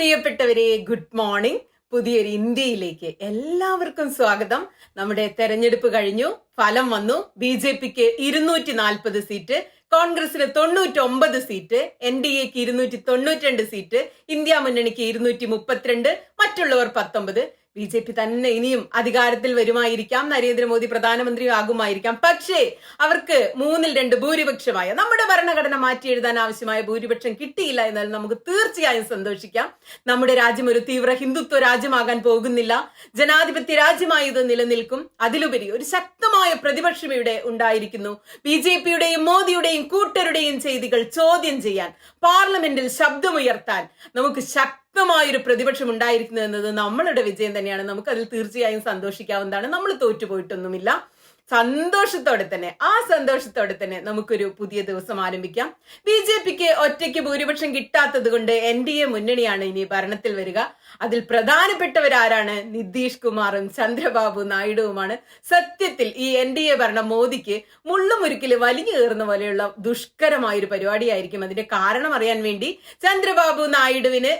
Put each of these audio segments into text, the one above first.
പ്രിയപ്പെട്ടവരെ good morning. പുതിയൊരു ഇന്ത്യയിലേക്ക് എല്ലാവർക്കും സ്വാഗതം. നമ്മുടെ തെരഞ്ഞെടുപ്പ് കഴിഞ്ഞു. ഫലം വന്നു. ബി ജെ പിക്ക് ഇരുന്നൂറ്റി നാൽപ്പത് സീറ്റ് കോൺഗ്രസിന് തൊണ്ണൂറ്റി ഒമ്പത് സീറ്റ് എൻ ഡി എക്ക് ഇരുന്നൂറ്റി തൊണ്ണൂറ്റി രണ്ട് സീറ്റ് ഇന്ത്യ മുന്നണിക്ക് ഇരുന്നൂറ്റി മുപ്പത്തിരണ്ട് മറ്റുള്ളവർ പത്തൊമ്പത്. ബി ജെ പി തന്നെ ഇനിയും അധികാരത്തിൽ വരുമായിരിക്കാം. നരേന്ദ്രമോദി പ്രധാനമന്ത്രിയും ആകുമായിരിക്കാം പക്ഷേ അവർക്ക് മൂന്നിൽ രണ്ട് ഭൂരിപക്ഷമായ നമ്മുടെ ഭരണഘടന മാറ്റി എഴുതാൻ ആവശ്യമായ ഭൂരിപക്ഷം കിട്ടിയില്ല എന്നാൽ നമുക്ക് തീർച്ചയായും സന്തോഷിക്കാം. നമ്മുടെ രാജ്യം ഒരു തീവ്ര ഹിന്ദുത്വ രാജ്യമാകാൻ പോകുന്നില്ല. ജനാധിപത്യ രാജ്യമായി ഇത് നിലനിൽക്കും. അതിലുപരി ഒരു ശക്തമായ പ്രതിപക്ഷം ഇവിടെ ഉണ്ടായിരിക്കുന്നു. ബി ജെ പിയുടെയും മോദിയുടെയും കൂട്ടരുടെയും ചെയ്തികൾ ചോദ്യം ചെയ്യാൻ പാർലമെന്റിൽ ശബ്ദമുയർത്താൻ നമുക്ക് ശക്തമായൊരു പ്രതിപക്ഷം ഉണ്ടായിരിക്കുന്നു എന്നത് നമ്മളുടെ വിജയം തന്നെയാണ്. നമുക്ക് അതിൽ തീർച്ചയായും സന്തോഷിക്കാവുന്നതാണ്. നമ്മൾ തോറ്റുപോയിട്ടൊന്നുമില്ല. സന്തോഷത്തോടെ തന്നെ ആ സന്തോഷത്തോടെ തന്നെ നമുക്കൊരു പുതിയ ദിവസം ആരംഭിക്കാം. ബി ജെ പിക്ക് ഒറ്റയ്ക്ക് ഭൂരിപക്ഷം കിട്ടാത്തത് കൊണ്ട് എൻ ഡി എ മുന്നണിയാണ് ഇനി ഭരണത്തിൽ വരിക. അതിൽ പ്രധാനപ്പെട്ടവരാരാണ്? നിതീഷ് കുമാറും ചന്ദ്രബാബു നായിഡുവുമാണ്. സത്യത്തിൽ ഈ എൻ ഡി എ ഭരണം മോദിക്ക് മുള്ളുമുരുക്കിൽ വലിഞ്ഞു കയറുന്ന പോലെയുള്ള ദുഷ്കരമായ ഒരു പരിപാടിയായിരിക്കും. അതിന്റെ കാരണം അറിയാൻ വേണ്ടി ചന്ദ്രബാബു നായിഡുവിന്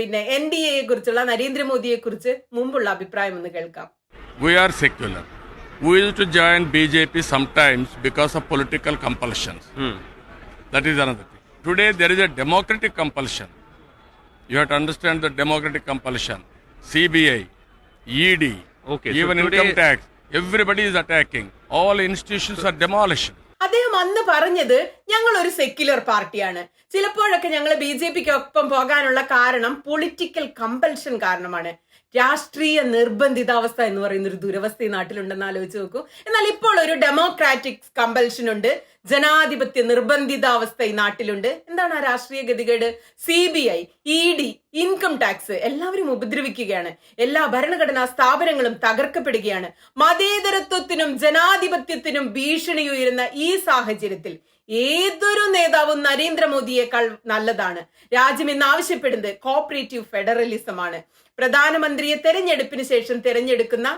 പിന്നെ എൻ ഡി എയെ കുറിച്ചുള്ള നരേന്ദ്രമോദിയെ കുറിച്ച് മുമ്പുള്ള അഭിപ്രായം ഒന്ന് കേൾക്കാം. We are secular. We used to join BJP sometimes because of political compulsions. That is another thing. Today there is a democratic compulsion. You have to understand the democratic compulsion. CBI, ED, Okay, even so today- income tax, everybody is attacking. All institutions are demolished. അദ്ദേഹം അന്ന് പറഞ്ഞത് ഞങ്ങൾ ഒരു secular പാർട്ടിയാണ് ചിലപ്പോഴൊക്കെ ഞങ്ങൾ B J പിക്ക് ഒപ്പം പോകാനുള്ള കാരണം പൊളിറ്റിക്കൽ കമ്പൽഷൻ കാരണമാണ് രാഷ്ട്രീയ നിർബന്ധിതാവസ്ഥ എന്ന് പറയുന്ന ഒരു ദുരവസ്ഥ ഈ നാട്ടിലുണ്ടെന്ന് ആലോചിച്ച് നോക്കൂ. എന്നാൽ ഇപ്പോൾ ഒരു ഡെമോക്രാറ്റിക് കമ്പൽഷൻ ഉണ്ട്. ജനാധിപത്യ നിർബന്ധിതാവസ്ഥ ഈ നാട്ടിലുണ്ട്. എന്താണ് ആ രാഷ്ട്രീയ ഗതികേട്? C B I E D income tax എല്ലാവരും ഉപദ്രവിക്കുകയാണ്. എല്ലാ ഭരണഘടനാ സ്ഥാപനങ്ങളും തകർക്കപ്പെടുകയാണ്. മതേതരത്വത്തിനും ജനാധിപത്യത്തിനും ഭീഷണി ഉയരുന്ന ഈ സാഹചര്യത്തിൽ ഏതൊരു നേതാവും നരേന്ദ്രമോദിയേക്കാൾ നല്ലതാണ്? രാജ്യം ഇന്ന് ആവശ്യപ്പെടുന്നത് കോപ്പറേറ്റീവ് ഫെഡറലിസം ആണ്. പ്രധാനമന്ത്രിയെ തെരഞ്ഞെടുപ്പിന് ശേഷം തെരഞ്ഞെടുക്കുന്ന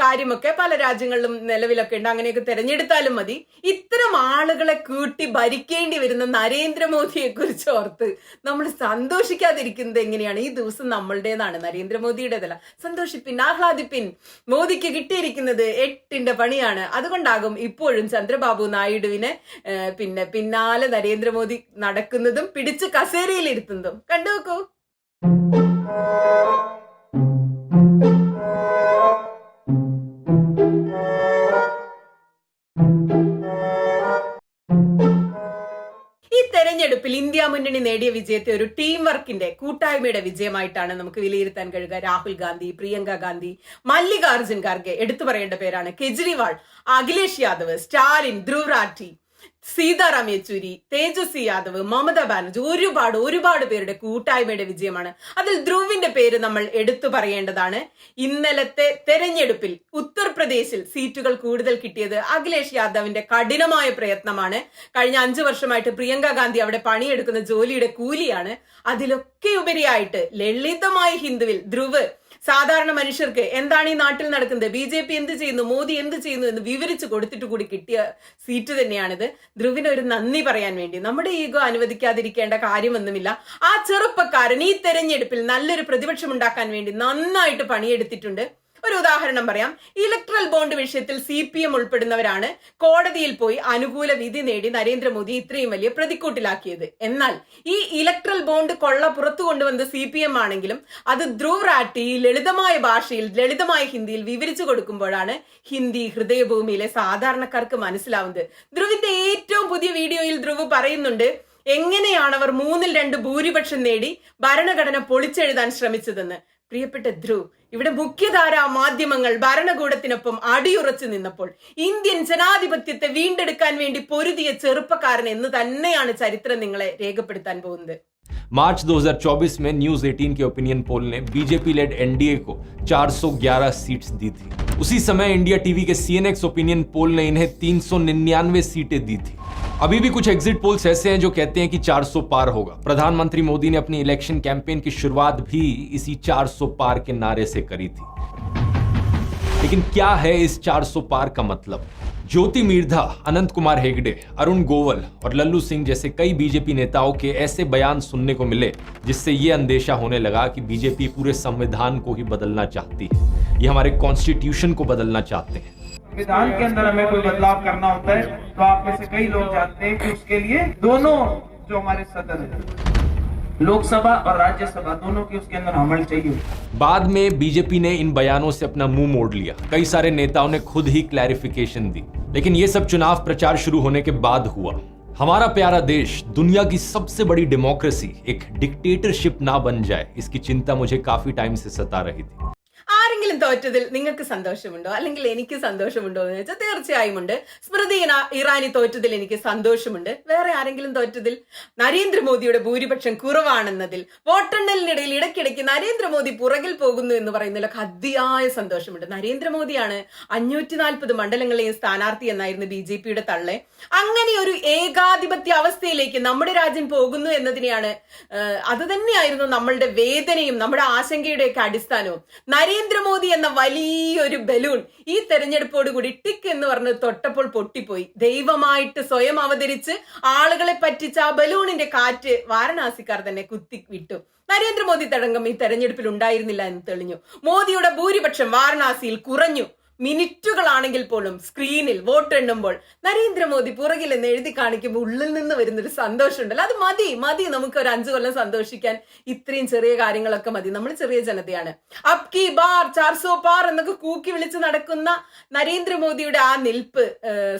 കാര്യമൊക്കെ പല രാജ്യങ്ങളിലും നിലവിലൊക്കെ ഉണ്ട്. അങ്ങനെയൊക്കെ തെരഞ്ഞെടുത്താലും മതി. ഇത്തരം ആളുകളെ കൂട്ടി ഭരിക്കേണ്ടി വരുന്ന നരേന്ദ്രമോദിയെ കുറിച്ച് ഓർത്ത് നമ്മൾ സന്തോഷിക്കാതിരിക്കുന്നത് എങ്ങനെയാണ്? ഈ ദിവസം നമ്മളുടേതാണ് നരേന്ദ്രമോദിയുടേതല്ല. സന്തോഷിപ്പിൻ ആഹ്ലാദിപ്പിൻ മോദിക്ക് കിട്ടിയിരിക്കുന്നത് എട്ടിന്റെ പണിയാണ്. അതുകൊണ്ടാകും ഇപ്പോഴും ചന്ദ്രബാബു നായിഡുവിനെ പിന്നെ പിന്നാലെ നരേന്ദ്രമോദി നടക്കുന്നതും പിടിച്ച് കസേരയിലിരുത്തുന്നതും. കണ്ടു നോക്കൂ. ഇന്ത്യ മുന്നണി നേടിയ വിജയത്തെ ഒരു ടീം വർക്കിന്റെ കൂട്ടായ്മയുടെ വിജയമായിട്ടാണ് നമുക്ക് വിലയിരുത്താൻ കഴിയുക. രാഹുൽ ഗാന്ധി പ്രിയങ്ക ഗാന്ധി മല്ലികാർജുൻ ഖാർഗെ എടുത്തു പറയേണ്ട പേരാണ് കെജ്രിവാൾ അഖിലേഷ് യാദവ് സ്റ്റാലിൻ ധ്രുവ് റാഠി. സീതാറാം യെച്ചൂരി തേജസ്വി യാദവ് മമത ബാനർജി ഒരുപാട് ഒരുപാട് പേരുടെ കൂട്ടായ്മയുടെ വിജയമാണ്. അതിൽ ധ്രുവിന്റെ പേര് നമ്മൾ എടുത്തു പറയേണ്ടതാണ്. ഇന്നലത്തെ തെരഞ്ഞെടുപ്പിൽ ഉത്തർപ്രദേശിൽ സീറ്റുകൾ കൂടുതൽ കിട്ടിയത് അഖിലേഷ് യാദവിന്റെ കഠിനമായ പ്രയത്നമാണ്. കഴിഞ്ഞ അഞ്ചു വർഷമായിട്ട് പ്രിയങ്ക ഗാന്ധി അവിടെ പണിയെടുക്കുന്ന ജോലിയുടെ കൂലിയാണ്. അതിലൊക്കെ ഉപരിയായിട്ട് ലളിതമായ ഹിന്ദുവിൽ ധ്രുവ് സാധാരണ മനുഷ്യർക്ക് എന്താണ് ഈ നാട്ടിൽ നടക്കുന്നത്? ബി ജെ പി എന്ത് ചെയ്യുന്നു? മോദി എന്ത് ചെയ്യുന്നു എന്ന് വിവരിച്ചു കൊടുത്തിട്ട് കൂടി കിട്ടിയ സീറ്റ് തന്നെയാണിത്. ധ്രുവിന് ഒരു നന്ദി പറയാൻ വേണ്ടി. നമ്മുടെ ഈഗോ അനുവദിക്കാതിരിക്കേണ്ട കാര്യമൊന്നുമില്ല. ആ ചെറുപ്പക്കാരൻ ഈ തെരഞ്ഞെടുപ്പിൽ നല്ലൊരു പ്രതിപക്ഷം ഉണ്ടാക്കാൻ വേണ്ടി നന്നായിട്ട് പണിയെടുത്തിട്ടുണ്ട്. ഒരു ഉദാഹരണം പറയാം. ഇലക്ട്രൽ ബോണ്ട് വിഷയത്തിൽ സി പി എം ഉൾപ്പെടുന്നവരാണ് കോടതിയിൽ പോയി അനുകൂല വിധി നേടി നരേന്ദ്രമോദി ഇത്രയും വലിയ പ്രതിക്കൂട്ടിലാക്കിയത്. എന്നാൽ ഈ ഇലക്ട്രൽ ബോണ്ട് കൊള്ള പുറത്തു കൊണ്ടുവന്നത് സി പി എം ആണെങ്കിലും അത് ധ്രുവ് റാട്ടി ലളിതമായ ഭാഷയിൽ ലളിതമായ ഹിന്ദിയിൽ വിവരിച്ചു കൊടുക്കുമ്പോഴാണ് ഹിന്ദി ഹൃദയഭൂമിയിലെ സാധാരണക്കാർക്ക് മനസ്സിലാവുന്നത്. ധ്രുവിന്റെ ഏറ്റവും പുതിയ വീഡിയോയിൽ ധ്രുവ് പറയുന്നുണ്ട് എങ്ങനെയാണ് അവർ മൂന്നിൽ രണ്ട് ഭൂരിപക്ഷം നേടി ഭരണഘടന പൊളിച്ചെഴുതാൻ ശ്രമിച്ചതെന്ന്? പ്രിയപ്പെട്ട ധ്രുവ് ഇവിടെ മുഖ്യധാരാ മാധ്യമങ്ങൾ ഭരണകൂടത്തിനൊപ്പം അടിയുറച്ചു നിന്നപ്പോൾ ഇന്ത്യൻ ജനാധിപത്യത്തെ വീണ്ടെടുക്കാൻ വേണ്ടി പൊരുതിയ ചെറുപ്പക്കാരൻ എന്ന് തന്നെയാണ് ചരിത്രം നിങ്ങളെ രേഖപ്പെടുത്താൻ പോകുന്നത്. मार्च 2024 में न्यूज़ 18 के ओपिनियन पोल ने बीजेपी लेड एनडीए को 411 सीट्स दी थी। उसी समय इंडिया टीवी के सीएनएक्स ओपिनियन पोल ने इन्हें 399 सीटें दी थी। अभी भी कुछ एग्जिट पोल्स ऐसे हैं जो कहते हैं कि 400 पार होगा। प्रधानमंत्री मोदी ने अपनी इलेक्शन कैंपेन की शुरुआत भी इसी 400 पार के नारे से करी थी। लेकिन क्या है इस 400 पार का मतलब? ज्योति मीर्धा, अनंत कुमार हेगड़े, अरुण गोवल और लल्लू सिंह जैसे कई बीजेपी नेताओं के ऐसे बयान सुनने को मिले, जिससे ये अंदेशा होने लगा कि बीजेपी पूरे संविधान को ही बदलना चाहती है। ये हमारे कॉन्स्टिट्यूशन को बदलना चाहते हैं। संविधान के अंदर हमें कोई बदलाव करना होता है तो आप में से कई लोग जानते हैं कि उसके लिए दोनों जो हमारे सदन है। लोकसभा और राज्यसभा दोनों के उसके अंदर अमल चाहिए। बाद में बीजेपी ने इन बयानों से अपना मुँह मोड़ लिया। कई सारे नेताओं ने खुद ही क्लैरिफिकेशन दी। लेकिन ये सब चुनाव प्रचार शुरू होने के बाद हुआ। हमारा प्यारा देश दुनिया की सबसे बड़ी डेमोक्रेसी एक डिक्टेटरशिप ना बन जाए इसकी चिंता मुझे काफ़ी टाइम से सता रही थी। ആരെങ്കിലും തോറ്റതിൽ നിങ്ങൾക്ക് സന്തോഷമുണ്ടോ? അല്ലെങ്കിൽ എനിക്ക് സന്തോഷമുണ്ടോ എന്ന് വെച്ചാൽ തീർച്ചയായും ഉണ്ട്. സ്മൃതി ഇറാനി തോറ്റതിൽ എനിക്ക് സന്തോഷമുണ്ട്. വേറെ ആരെങ്കിലും തോറ്റതിൽ നരേന്ദ്രമോദിയുടെ ഭൂരിപക്ഷം കുറവാണെന്നതിൽ വോട്ടെണ്ണലിനിടയിൽ ഇടയ്ക്കിടയ്ക്ക് നരേന്ദ്രമോദി പുറകിൽ പോകുന്നു എന്ന് പറയുന്നതിലൊക്കെ അതിയായ സന്തോഷമുണ്ട്. നരേന്ദ്രമോദിയാണ് അഞ്ഞൂറ്റി നാൽപ്പത് മണ്ഡലങ്ങളെയും സ്ഥാനാർത്ഥി എന്നായിരുന്നു ബി ജെ പിയുടെ തള്ളെ. അങ്ങനെ ഒരു ഏകാധിപത്യ അവസ്ഥയിലേക്ക് നമ്മുടെ രാജ്യം പോകുന്നു എന്നതിനെയാണ് അത് തന്നെയായിരുന്നു നമ്മളുടെ വേദനയും നമ്മുടെ ആശങ്കയുടെയൊക്കെ അടിസ്ഥാനവും. നരേന്ദ്രമോദി എന്ന വലിയൊരു ബലൂൺ ഈ തെരഞ്ഞെടുപ്പോട് കൂടി ടിക്ക് എന്ന് പറഞ്ഞ് തൊട്ടപ്പോൾ പൊട്ടിപ്പോയി. ദൈവമായിട്ട് സ്വയം അവതരിച്ച് ആളുകളെ പറ്റിച്ച ആ ബലൂണിന്റെ കാറ്റ് വാരണാസിക്കാർ തന്നെ കുത്തി വിട്ടു. നരേന്ദ്രമോദി തടങ്കം ഈ തെരഞ്ഞെടുപ്പിൽ ഉണ്ടായിരുന്നില്ല എന്ന് തെളിഞ്ഞു. മോദിയുടെ ഭൂരിപക്ഷം വാരണാസിയിൽ കുറഞ്ഞു. മിനിറ്റുകളാണെങ്കിൽ പോലും സ്ക്രീനിൽ വോട്ട് എണ്ണുമ്പോൾ നരേന്ദ്രമോദി പുറകിൽ എന്ന് എഴുതി കാണിക്കുമ്പോൾ ഉള്ളിൽ നിന്ന് വരുന്നൊരു സന്തോഷമുണ്ടല്ലോ. അത് മതി മതി നമുക്ക് ഒരു അഞ്ചു കൊല്ലം സന്തോഷിക്കാൻ. ഇത്രയും ചെറിയ കാര്യങ്ങളൊക്കെ മതി. നമ്മൾ ചെറിയ ജനതയാണ്. അപ് കി ബാർ ചാർസോ പാർ എന്നൊക്കെ കൂക്കി വിളിച്ച് നടക്കുന്ന നരേന്ദ്രമോദിയുടെ ആ നിൽപ്പ്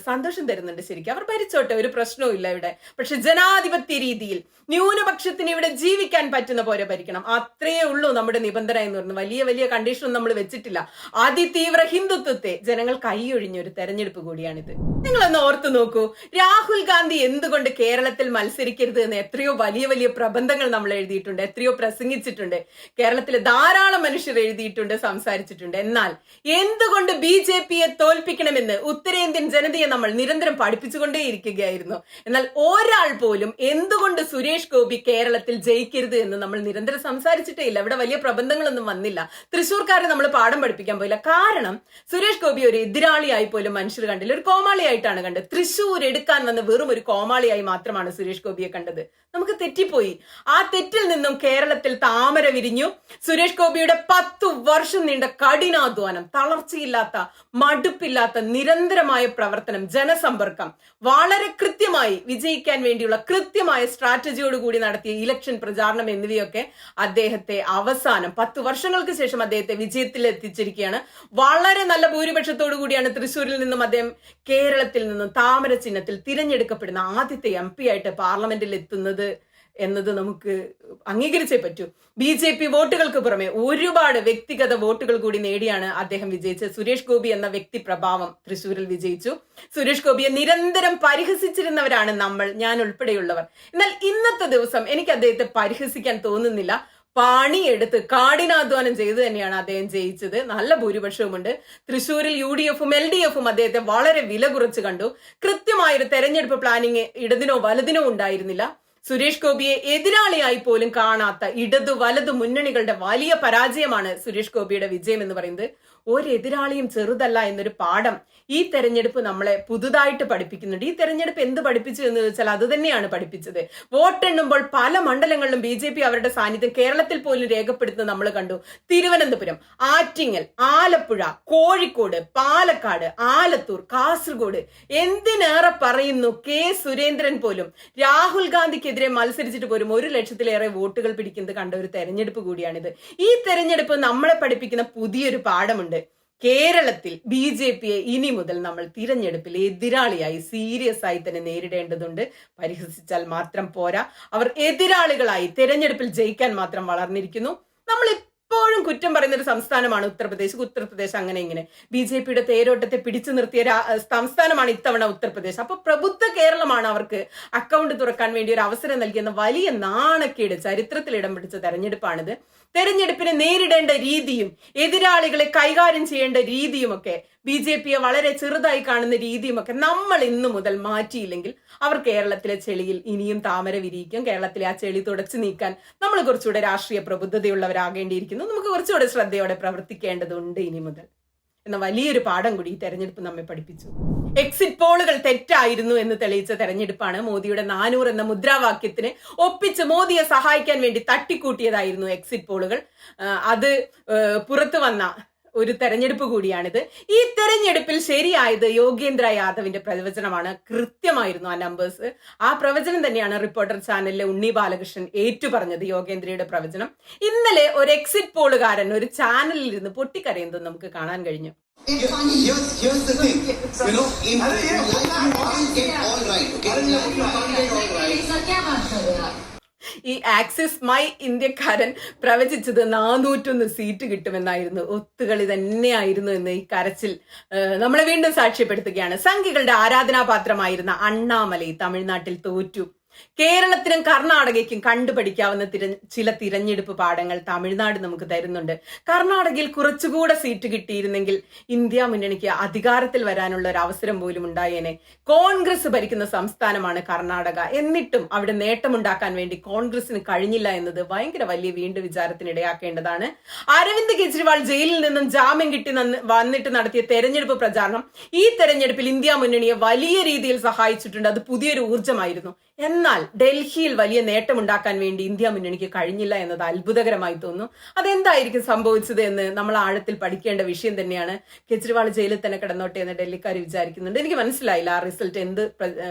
സന്തോഷം തരുന്നുണ്ട് ശരിക്കും. അവർ ഭരിച്ചോട്ടെ ഒരു പ്രശ്നവും ഇല്ല ഇവിടെ. പക്ഷെ ജനാധിപത്യ രീതിയിൽ ന്യൂനപക്ഷത്തിന് ഇവിടെ ജീവിക്കാൻ പറ്റുന്ന പോലെ ഭരിക്കണം. അത്രയേ ഉള്ളൂ നമ്മുടെ നിബന്ധന എന്ന് പറയുന്നത് വലിയ വലിയ കണ്ടീഷനൊന്നും നമ്മൾ വെച്ചിട്ടില്ല. അതിതീവ്ര ഹിന്ദുത്വത്തെ ജനങ്ങൾ കൈയൊഴിഞ്ഞ ഒരു തെരഞ്ഞെടുപ്പ് കൂടിയാണിത്. നിങ്ങളൊന്ന് ഓർത്തു നോക്കൂ. രാഹുൽ ഗാന്ധി എന്തുകൊണ്ട് കേരളത്തിൽ മത്സരിക്കരുത് എന്ന് എത്രയോ വലിയ വലിയ പ്രബന്ധങ്ങൾ നമ്മൾ എഴുതിയിട്ടുണ്ട് എത്രയോ പ്രസംഗിച്ചിട്ടുണ്ട്. കേരളത്തിലെ ധാരാളം മനുഷ്യർ എഴുതിയിട്ടുണ്ട് സംസാരിച്ചിട്ടുണ്ട്. എന്നാൽ എന്തുകൊണ്ട് ബി ജെ പിയെ തോൽപ്പിക്കണമെന്ന് ഉത്തരേന്ത്യൻ ജനതയെ നമ്മൾ നിരന്തരം പഠിപ്പിച്ചുകൊണ്ടേയിരിക്കുകയായിരുന്നു എന്നാൽ ഒരാൾ പോലും എന്തുകൊണ്ട് സുരേഷ് ഗോപി കേരളത്തിൽ ജയിക്കരുത് എന്ന് നമ്മൾ നിരന്തരം സംസാരിച്ചിട്ടേ ഇല്ല. ഇവിടെ വലിയ പ്രബന്ധങ്ങളൊന്നും വന്നില്ല. തൃശ്ശൂർക്കാരെ നമ്മൾ പാഠം പഠിപ്പിക്കാൻ പോയില്ല. കാരണം സുരേഷ് ഗോപി ഒരു എതിരാളിയായി പോലും മനുഷ്യർ കണ്ടില്ല. ഒരു കോമാളിയായിട്ടാണ് കണ്ടത്. തൃശ്ശൂർ എടുക്കാൻ വന്ന വെറും ഒരു കോമാളിയായി മാത്രമാണ് സുരേഷ് ഗോപിയെ കണ്ടത്. നമുക്ക് തെറ്റിപ്പോയി. ആ തെറ്റിൽ നിന്നും കേരളത്തിൽ താമര വിരിഞ്ഞു. സുരേഷ് ഗോപിയുടെ പത്തു വർഷം നീണ്ട കഠിനാധ്വാനം തളർച്ചയില്ലാത്ത മടുപ്പില്ലാത്ത നിരന്തരമായ പ്രവർത്തനം ജനസമ്പർക്കം വളരെ കൃത്യമായി വിജയിക്കാൻ വേണ്ടിയുള്ള കൃത്യമായ സ്ട്രാറ്റജിയോട് കൂടി നടത്തിയ ഇലക്ഷൻ പ്രചാരണം എന്നിവയൊക്കെ അദ്ദേഹത്തെ അവസാനം പത്ത് വർഷങ്ങൾക്ക് ശേഷം അദ്ദേഹത്തെ വിജയത്തിൽ എത്തിച്ചിരിക്കുകയാണ് വളരെ നല്ല ഭൂരിപക്ഷത്തോടു കൂടിയാണ് തൃശ്ശൂരിൽ നിന്നും അദ്ദേഹം കേരളത്തിൽ നിന്നും താമര ചിഹ്നത്തിൽ തിരഞ്ഞെടുക്കപ്പെടുന്ന ആദ്യത്തെ എം പി ആയിട്ട് പാർലമെന്റിൽ എത്തുന്നത് എന്നത് നമുക്ക് അംഗീകരിച്ചേ പറ്റൂ. ബി ജെ പി വോട്ടുകൾക്ക് പുറമെ ഒരുപാട് വ്യക്തിഗത വോട്ടുകൾ കൂടി നേടിയാണ് അദ്ദേഹം വിജയിച്ചത്. സുരേഷ് ഗോപി എന്ന വ്യക്തി പ്രഭാവം തൃശ്ശൂരിൽ വിജയിച്ചു. സുരേഷ് ഗോപിയെ നിരന്തരം പരിഹസിച്ചിരുന്നവരാണ് നമ്മൾ ഞാൻ ഉൾപ്പെടെയുള്ളവർ. എന്നാൽ ഇന്നത്തെ ദിവസം എനിക്ക് അദ്ദേഹത്തെ പരിഹസിക്കാൻ തോന്നുന്നില്ല. പണിയെടുത്ത് കാടിനാധ്വാനം ചെയ്തു തന്നെയാണ് അദ്ദേഹം ജയിച്ചത്. നല്ല ഭൂരിപക്ഷവുമുണ്ട്. തൃശ്ശൂരിൽ യു ഡി എഫും എൽ ഡി എഫും അദ്ദേഹത്തെ വളരെ വില കുറച്ച് കണ്ടു. കൃത്യമായൊരു തെരഞ്ഞെടുപ്പ് പ്ലാനിങ് ഇടതിനോ വലതിനോ ഉണ്ടായിരുന്നില്ല. സുരേഷ് ഗോപിയെ എതിരാളിയായി പോലും കാണാത്ത ഇടതു വലതു മുന്നണികളുടെ വലിയ പരാജയമാണ് സുരേഷ് ഗോപിയുടെ വിജയം എന്ന് പറയുന്നത്. ഒരു എതിരാളിയും ചെറുതല്ല എന്നൊരു പാഠം ഈ തെരഞ്ഞെടുപ്പ് നമ്മളെ പുതുതായിട്ട് പഠിപ്പിക്കുന്നുണ്ട്. ഈ തെരഞ്ഞെടുപ്പ് എന്ത് പഠിപ്പിച്ചു എന്ന് വെച്ചാൽ അത് തന്നെയാണ് പഠിപ്പിച്ചത്. വോട്ടെണ്ണുമ്പോൾ പല മണ്ഡലങ്ങളിലും ബി ജെ പി അവരുടെ സാന്നിധ്യം കേരളത്തിൽ പോലും രേഖപ്പെടുത്തുന്നത് നമ്മൾ കണ്ടു. തിരുവനന്തപുരം ആറ്റിങ്ങൽ ആലപ്പുഴ കോഴിക്കോട് പാലക്കാട് ആലത്തൂർ കാസർഗോഡ് എന്തിനേറെ പറയുന്നു കെ സുരേന്ദ്രൻ പോലും? രാഹുൽ ഗാന്ധിക്കെതിരെ മത്സരിച്ചിട്ട് പോലും ഒരു ലക്ഷത്തിലേറെ വോട്ടുകൾ പിടിക്കുന്നത് കണ്ട ഒരു തെരഞ്ഞെടുപ്പ് കൂടിയാണിത്. ഈ തെരഞ്ഞെടുപ്പ് നമ്മളെ പഠിപ്പിക്കുന്ന പുതിയൊരു പാഠമുണ്ട്. കേരളത്തിൽ ബി ജെ പിയെ ഇനി മുതൽ നമ്മൾ തിരഞ്ഞെടുപ്പിൽ എതിരാളിയായി സീരിയസ് ആയി തന്നെ നേരിടേണ്ടതുണ്ട്. പരിഹസിച്ചാൽ മാത്രം പോരാ. അവർ എതിരാളികളായി തിരഞ്ഞെടുപ്പിൽ ജയിക്കാൻ മാത്രം വളർന്നിരിക്കുന്നു. നമ്മൾ എപ്പോഴും കുറ്റം പറയുന്ന ഒരു സംസ്ഥാനമാണ് ഉത്തർപ്രദേശ്. ഉത്തർപ്രദേശ് അങ്ങനെ ഇങ്ങനെ. ബി ജെ പിയുടെ തേരോട്ടത്തെ പിടിച്ചു നിർത്തിയ സംസ്ഥാനമാണ് ഇത്തവണ ഉത്തർപ്രദേശ്. അപ്പൊ പ്രബുദ്ധ കേരളമാണ് അവർക്ക് അക്കൗണ്ട് തുറക്കാൻ വേണ്ടി ഒരു അവസരം നൽകിയെന്ന വലിയ നാണക്കേട് ചരിത്രത്തിൽ ഇടം പിടിച്ച തെരഞ്ഞെടുപ്പാണിത്. തെരഞ്ഞെടുപ്പിനെ നേരിടേണ്ട രീതിയും എതിരാളികളെ കൈകാര്യം ചെയ്യേണ്ട രീതിയുമൊക്കെ ബി ജെ പിയെ വളരെ ചെറുതായി കാണുന്ന രീതിയുമൊക്കെ നമ്മൾ ഇന്നു മുതൽ മാറ്റിയില്ലെങ്കിൽ അവർ കേരളത്തിലെ ചെളിയിൽ ഇനിയും താമര വിരിയിക്കും. കേരളത്തിലെ ആ ചെളി തുടച്ചു നീക്കാൻ നമ്മൾ കുറച്ചുകൂടെ രാഷ്ട്രീയ പ്രബുദ്ധതയുള്ളവരാകേണ്ടിയിരിക്കുന്നു. നമുക്ക് കുറച്ചുകൂടെ ശ്രദ്ധയോടെ പ്രവർത്തിക്കേണ്ടതുണ്ട് ഇനി മുതൽ. എന്ന വലിയൊരു പാഠം കൂടി ഈ തെരഞ്ഞെടുപ്പ് നമ്മെ പഠിപ്പിച്ചു. എക്സിറ്റ് പോളുകൾ തെറ്റായിരുന്നു എന്ന് തെളിയിച്ച തെരഞ്ഞെടുപ്പാണ് മോദിയുടെ നാനൂറ് എന്ന മുദ്രാവാക്യത്തിന് ഒപ്പിച്ച് മോദിയെ സഹായിക്കാൻ വേണ്ടി തട്ടിക്കൂട്ടിയതായിരുന്നു എക്സിറ്റ് പോളുകൾ അത് പുറത്തു വന്ന ഒരു തെരഞ്ഞെടുപ്പ് കൂടിയാണിത്. ഈ തെരഞ്ഞെടുപ്പിൽ ശരിയായത് യോഗേന്ദ്ര യാദവിന്റെ പ്രവചനമാണ്. കൃത്യമായിരുന്നു ആ നമ്പേഴ്സ് ആ പ്രവചനം തന്നെയാണ് റിപ്പോർട്ടർ ചാനലിലെ ഉണ്ണി ബാലകൃഷ്ണൻ ഏറ്റുപറഞ്ഞത് യോഗേന്ദ്രയുടെ പ്രവചനം. ഇന്നലെ ഒരു എക്സിറ്റ് പോളുകാരൻ ഒരു ചാനലിൽ ഇരുന്ന് പൊട്ടിക്കരയുന്നത് നമുക്ക് കാണാൻ കഴിഞ്ഞു. Here- Here's, here's the thing, you know, in, in life you can't get all right, okay? You can't get all right. ഈ ആക്സിസ് മൈ ഇന്ത്യക്കാരൻ പ്രവചിച്ചത് നാനൂറ്റൊന്ന് സീറ്റ് കിട്ടുമെന്നായിരുന്നു. ഒത്തുകളി തന്നെയായിരുന്നു എന്ന് ഈ കരച്ചിൽ നമ്മളെ വീണ്ടും സാക്ഷ്യപ്പെടുത്തുകയാണ്. സംഘികളുടെ ആരാധനാപാത്രമായിരുന്ന അണ്ണാമലൈ തമിഴ്നാട്ടിൽ തോറ്റു. കേരളത്തിനും കർണാടകയ്ക്കും കണ്ടുപഠിക്കാവുന്ന തിര ചില തിരഞ്ഞെടുപ്പ് പാഠങ്ങൾ തമിഴ്നാട് നമുക്ക് തരുന്നുണ്ട്. കർണാടകയിൽ കുറച്ചുകൂടെ സീറ്റ് കിട്ടിയിരുന്നെങ്കിൽ ഇന്ത്യ മുന്നണിക്ക് അധികാരത്തിൽ വരാനുള്ള ഒരു അവസരം പോലും ഉണ്ടായേനെ. കോൺഗ്രസ് ഭരിക്കുന്ന സംസ്ഥാനമാണ് കർണാടക. എന്നിട്ടും അവിടെ നേട്ടമുണ്ടാക്കാൻ വേണ്ടി കോൺഗ്രസിന് കഴിഞ്ഞില്ല എന്നത് ഭയങ്കര വലിയ വീണ്ടും വിചാരത്തിന് ഇടയാക്കേണ്ടതാണ് അരവിന്ദ് കെജ്രിവാൾ ജയിലിൽ നിന്നും ജാമ്യം കിട്ടി വന്നിട്ട് നടത്തിയ തെരഞ്ഞെടുപ്പ് പ്രചാരണം ഈ തെരഞ്ഞെടുപ്പിൽ ഇന്ത്യ മുന്നണിയെ വലിയ രീതിയിൽ സഹായിച്ചിട്ടുണ്ട്. അത് പുതിയൊരു ഊർജമായിരുന്നു എന്നാൽ ഡൽഹിയിൽ വലിയ നേട്ടമുണ്ടാക്കാൻ വേണ്ടി ഇന്ത്യ മുന്നണിക്ക് കഴിഞ്ഞില്ല എന്നത് അത്ഭുതകരമായി തോന്നുന്നു. അതെന്തായിരിക്കും സംഭവിച്ചത് എന്ന് നമ്മൾ ആഴത്തിൽ പഠിക്കേണ്ട വിഷയം തന്നെയാണ്. കെജ്രിവാൾ ജയിലിൽ തന്നെ കിടന്നോട്ടെ എന്ന് ഡൽഹിക്കാർ വിചാരിക്കുന്നുണ്ട്. എനിക്ക് മനസ്സിലായില്ല ആ റിസൾട്ട് എന്ത്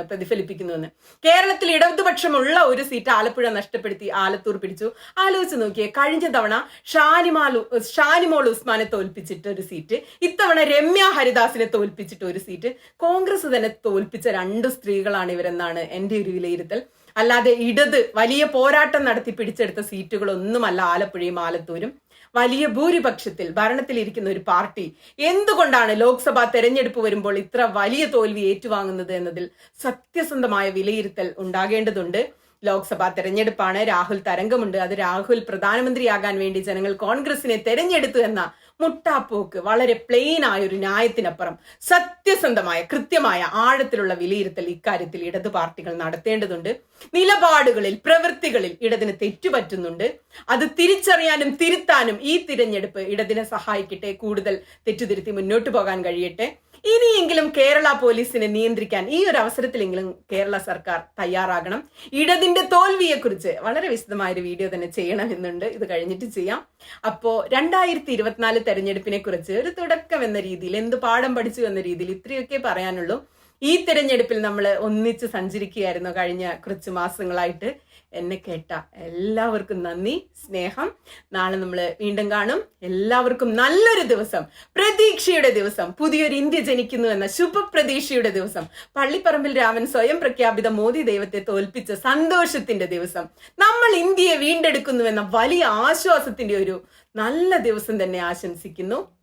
പ്രതിഫലിപ്പിക്കുന്നുവെന്ന് കേരളത്തിൽ ഇടതുപക്ഷമുള്ള ഒരു സീറ്റ് ആലപ്പുഴ നഷ്ടപ്പെടുത്തി ആലത്തൂർ പിടിച്ചു. ആലോചിച്ച് നോക്കിയേ കഴിഞ്ഞ തവണ ഷാനിമാലു ഷാനിമോൾ ഉസ്മാനെ തോൽപ്പിച്ചിട്ട് ഒരു സീറ്റ്. ഇത്തവണ രമ്യ ഹരിദാസിനെ തോൽപ്പിച്ചിട്ട് ഒരു സീറ്റ്. കോൺഗ്രസ് തന്നെ തോൽപ്പിച്ച രണ്ട് സ്ത്രീകളാണ് ഇവരെന്നാണ് എന്റെ ഒരു വിലയിരുത്തൽ. അല്ലാതെ ഇടത് വലിയ പോരാട്ടം നടത്തി പിടിച്ചെടുത്ത സീറ്റുകളൊന്നുമല്ല ആലപ്പുഴയും ആലത്തൂരും. വലിയ ഭൂരിപക്ഷത്തിൽ ഭരണത്തിൽ ഇരിക്കുന്ന ഒരു പാർട്ടി എന്തുകൊണ്ടാണ് ലോക്സഭാ തെരഞ്ഞെടുപ്പ് വരുമ്പോൾ ഇത്ര വലിയ തോൽവി ഏറ്റുവാങ്ങുന്നത് എന്നതിൽ സത്യസന്ധമായ വിലയിരുത്തൽ ഉണ്ടാകേണ്ടതുണ്ട്. ലോക്സഭാ തെരഞ്ഞെടുപ്പാണ് രാഹുൽ തരംഗമുണ്ട്. അത് രാഹുൽ പ്രധാനമന്ത്രിയാകാൻ വേണ്ടി ജനങ്ങൾ കോൺഗ്രസിനെ തെരഞ്ഞെടുത്തു എന്ന മുട്ടാപ്പോക്ക് വളരെ പ്ലെയിൻ ആയ ഒരു ന്യായത്തിനപ്പുറം സത്യസന്ധമായ കൃത്യമായ ആഴത്തിലുള്ള വിലയിരുത്തൽ ഇക്കാര്യത്തിൽ ഇടതു പാർട്ടികൾ നടത്തേണ്ടതുണ്ട്. നിലപാടുകളിൽ പ്രവൃത്തികളിൽ ഇടതിന് തെറ്റുപറ്റുന്നുണ്ട്. അത് തിരിച്ചറിയാനും തിരുത്താനും ഈ തിരഞ്ഞെടുപ്പ് ഇടതിനെ സഹായിക്കട്ടെ കൂടുതൽ തെറ്റുതിരുത്തി മുന്നോട്ട് പോകാൻ കഴിയട്ടെ. ഇനിയെങ്കിലും കേരള പോലീസിനെ നിയന്ത്രിക്കാൻ ഈ ഒരു അവസരത്തിലെങ്കിലും കേരള സർക്കാർ തയ്യാറാകണം. ഇടതിന്റെ തോൽവിയെക്കുറിച്ച് വളരെ വിശദമായ ഒരു വീഡിയോ തന്നെ ചെയ്യണമെന്നുണ്ട്. ഇത് കഴിഞ്ഞിട്ട് ചെയ്യാം. അപ്പോ രണ്ടായിരത്തി ഇരുപത്തിനാല് തെരഞ്ഞെടുപ്പിനെ കുറിച്ച് ഒരു തുടക്കം എന്ന രീതിയിൽ എന്ത് പാഠം പഠിച്ചു എന്ന രീതിയിൽ ഇത്രയൊക്കെ പറയാനുള്ളൂ. ഈ തിരഞ്ഞെടുപ്പിൽ നമ്മൾ ഒന്നിച്ച് സഞ്ചരിക്കുകയായിരുന്നു കഴിഞ്ഞ കുറച്ച് മാസങ്ങളായിട്ട്. എന്നെ കേട്ട എല്ലാവർക്കും നന്ദി സ്നേഹം. നാളെ നമ്മൾ വീണ്ടും കാണും. എല്ലാവർക്കും നല്ലൊരു ദിവസം. പ്രതീക്ഷയുടെ ദിവസം. പുതിയൊരു ഇന്ത്യ ജനിക്കുന്നു എന്ന ശുഭപ്രതീക്ഷയുടെ ദിവസം. പള്ളിപ്പറമ്പിൽ രാമൻ സ്വയം പ്രഖ്യാപിത മോദി ദൈവത്തെ തോൽപ്പിച്ച സന്തോഷത്തിന്റെ ദിവസം. നമ്മൾ ഇന്ത്യയെ വീണ്ടെടുക്കുന്നു എന്ന വലിയ ആശ്വാസത്തിന്റെ ഒരു നല്ല ദിവസം തന്നെ ആശംസിക്കുന്നു.